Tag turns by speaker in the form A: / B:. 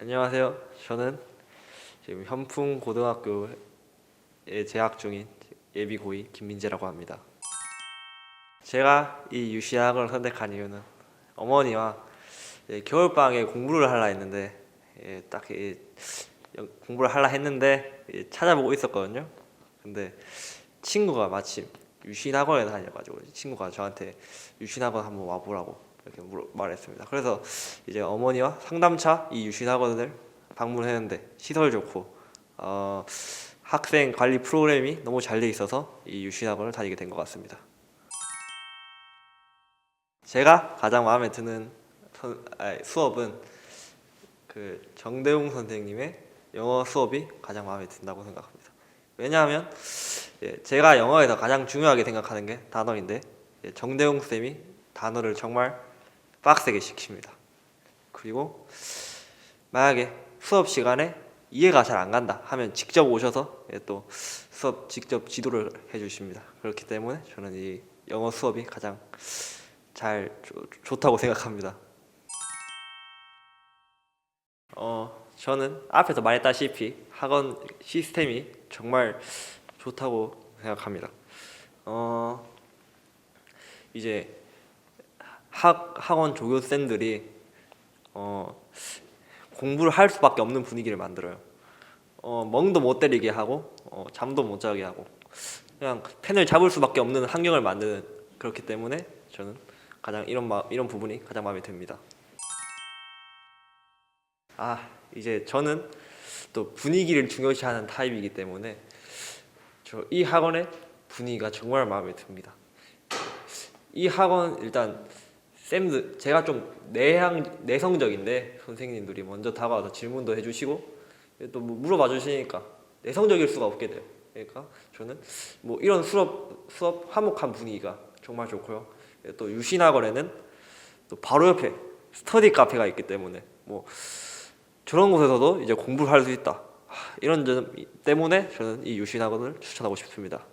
A: 안녕하세요. 저는 지금 현풍 고등학교에 재학 중인 예비 고이 김민재라고 합니다. 제가 이 유시학을 선택한 이유는 어머니와 예, 겨울 방에 공부를 하려 했는데 예, 딱 이, 영- 공부를 하려 했는데 예, 찾아보고 있었거든요. 근데 친구가 마침 유신학원에 다녀가지고 친구가 저한테 유신학원 한번 와보라고 이렇게 물어, 말했습니다. 그래서 이제 어머니와 상담차 이 유신학원을 방문했는데 시설 좋고 어, 학생 관리 프로그램이 너무 잘 돼 있어서 이 유신학원을 다니게 된 것 같습니다. 제가 가장 마음에 드는 선- 아니, 수업은 그 정대웅 선생님의 영어 수업이 가장 마음에 든다고 생각합니다. 왜냐하면 예, 제가 영어에서 가장 중요하게 생각하는 게 단어인데 예, 정대웅 쌤이 단어를 정말 빡세게 시킵니다. 그리고 만약에 수업 시간에 이해가 잘 안 간다 하면 직접 오셔서 예, 또 수업 직접 지도를 해주십니다. 그렇기 때문에 저는 이 영어 수업이 가장 잘 좋- 좋다고 생각합니다. 어, 저는 앞에서 말했다시피 학원 시스템이 정말 좋다고 생각합니다. 어, 이제 학 학원 조교쌤들이 어, 공부를 할 수밖에 없는 분위기를 만들어요. 어, 멍도 못 때리게 하고 어, 잠도 못 자게 하고 그냥 펜을 잡을 수밖에 없는 환경을 만드는 그렇기 때문에 저는 가장 이런 마, 이런 부분이 가장 마음에 듭니다. 아 이제 저는 또 분위기를 중요시하는 타입이기 때문에 저 이 학원의 분위기가 정말 마음에 듭니다. 이 학원 일단 쌤들 제가 좀 내향 내성적인데 선생님들이 먼저 다가와서 질문도 해주시고 또 뭐 물어봐 주시니까 내성적일 수가 없게 돼요. 그러니까 저는 뭐 이런 수업 수업 화목한 분위기가 정말 좋고요. 또 유신학원에는 또 바로 옆에 스터디 카페가 있기 때문에 뭐 저런 곳에서도 이제 공부를 할 수 있다. 하, 이런 점 때문에 저는 이 유신학원을 추천하고 싶습니다.